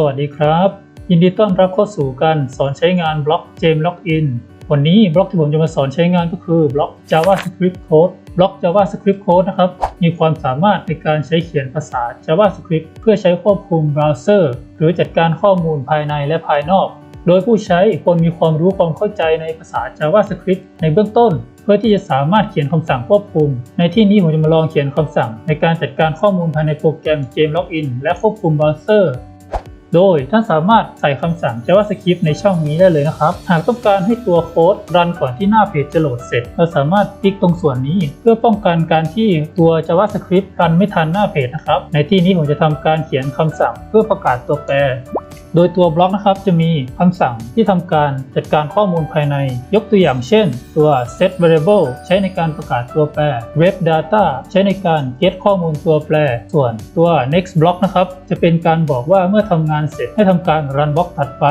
สวัสดีครับ ยินดีต้อนรับเข้าสู่การสอนใช้งานบล็อกเจมล็อกอินวันนี้บล็อกที่ผมจะมาสอนใช้งานก็คือบล็อก JavaScript Code บล็อก JavaScript Code นะครับ มีความสามารถในการใช้เขียนภาษา JavaScript เพื่อใช้ควบคุมเบราว์เซอร์หรือจัดการข้อมูลภายในและภายนอก โดยผู้ใช้ควรมีความรู้ความเข้าใจในภาษา JavaScript ในเบื้องต้น เพื่อที่จะสามารถเขียนคำสั่งควบคุม ในที่นี้ผมจะมาลองเขียนคำสั่ง ในการจัดการข้อมูลภายในโปรแกรม Game Login และควบคุมเบราว์เซอร์ โดยท่านสามารถใส่คำสั่ง JavaScript ในช่องนี้ได้เลยนะครับ หากต้องการให้ตัวโค้ดรันก่อนที่หน้าเพจจะโหลดเสร็จ เราสามารถคลิกตรงส่วนนี้ เพื่อป้องกันการที่ตัว JavaScript รันไม่ทันหน้าเพจนะครับ ในที่นี้ผมจะทำการเขียนคำสั่งเพื่อประกาศตัวแปร โดยตัวบล็อกนะครับจะมีคำสั่งที่ทำการจัดการข้อมูลภายใน ยกตัวอย่างเช่น ตัว set variable ใช้ในการประกาศตัวแปร web data ใช้ในการ get ข้อมูลตัวแปร ส่วนตัว next block นะครับจะเป็นการบอกว่าเมื่อทำงานเสร็จให้ทำการ run block ถัดไป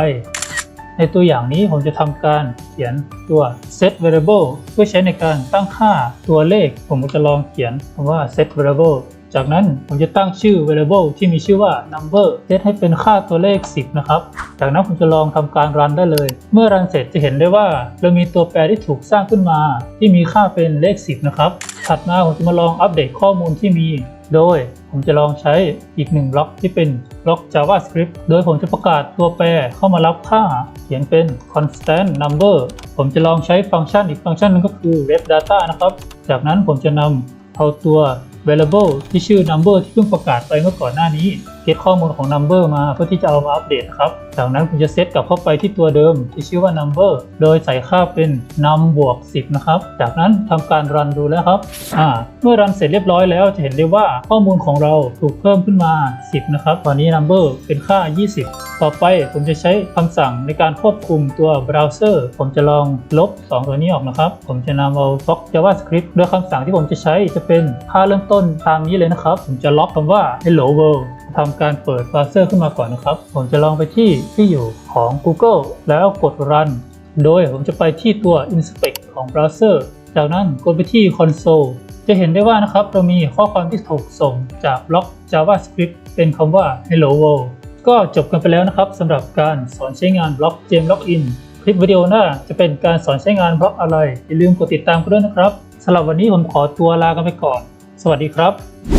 ในตัวอย่างนี้ผมจะทำการเขียนตัว set variable เพื่อใช้ในการตั้งค่าตัวเลข ผมก็จะลองเขียนคำว่า set variable จากนั้นผมจะตั้งชื่อ variable ที่มีชื่อว่า number เซตให้เป็นค่าตัวเลข 10 นะครับ จากนั้นผมจะลองทำการรันได้เลย เมื่อรันเสร็จจะเห็นได้ว่า เรามีตัวแปรที่ถูกสร้างขึ้นมา ที่มีค่าเป็นเลข 10 นะครับ ถัดมาผมจะมาลองอัปเดตข้อมูลที่มี โดยผมจะลองใช้อีกหนึ่งบล็อกที่เป็นบล็อก JavaScript โดยผมจะประกาศตัวแปรเข้ามารับค่า เขียนเป็น constant number ผมจะลองใช้ฟังก์ชันอีกฟังก์ชันหนึงก็คือ web data นะครับ จากนั้นผมจะนำเอาตัว variable ที่ชื่อ number ที่เพิ่งประกาศไปเมื่อก่อนหน้านี้ ก็บข้อมูลของ number มาเพื่อที่จะเอามาอัปเดตครับ จากนั้นผมจะเซตกลับเข้าไปที่ตัวเดิมที่ชื่อว่า number โดยใส่ค่าเป็น num บวก 10 นะครับ จากนั้นทำการรันดูแล้วครับ อ่า เมื่อรันเสร็จเรียบร้อยแล้วจะเห็นได้ว่าข้อมูลของเราถูกเพิ่มขึ้นมา 10 นะครับ ตอนนี้ number เป็นค่า 20 ต่อไปผมจะใช้คำสั่งในการควบคุมตัวเบราว์เซอร์ ผมจะลองลบ 2 ตัวนี้ออกนะครับ ผมจะนำเอาบล็อก JavaScript โดยคำสั่งที่ผมจะใช้จะเป็นค่าเริ่มต้นตามนี้เลยนะครับ ผมจะล็อกคำว่า hello world ทำการเปิดเบราว์เซอร์ขึ้นมาก่อนนะครับ ผมจะลองไปที่ที่อยู่ของ Google แล้วกด run โดยผมจะไปที่ตัว inspect ของเบราว์เซอร์จากนั้นกดไปที่ console จะเห็นได้ว่านะครับเรามีข้อความที่ถูกส่งจากบล็อก JavaScript เป็นคำว่า hello world ก็จบกันไปแล้วนะครับสำหรับการสอนใช้งานบล็อกเจมล็อกอินคลิปวิดีโอหน้าจะเป็นการสอนใช้งานบล็อกอะไรอย่าลืมกดติดตามกันด้วยนะครับสำหรับวันนี้ผมขอตัวลากันไปก่อน สวัสดีครับ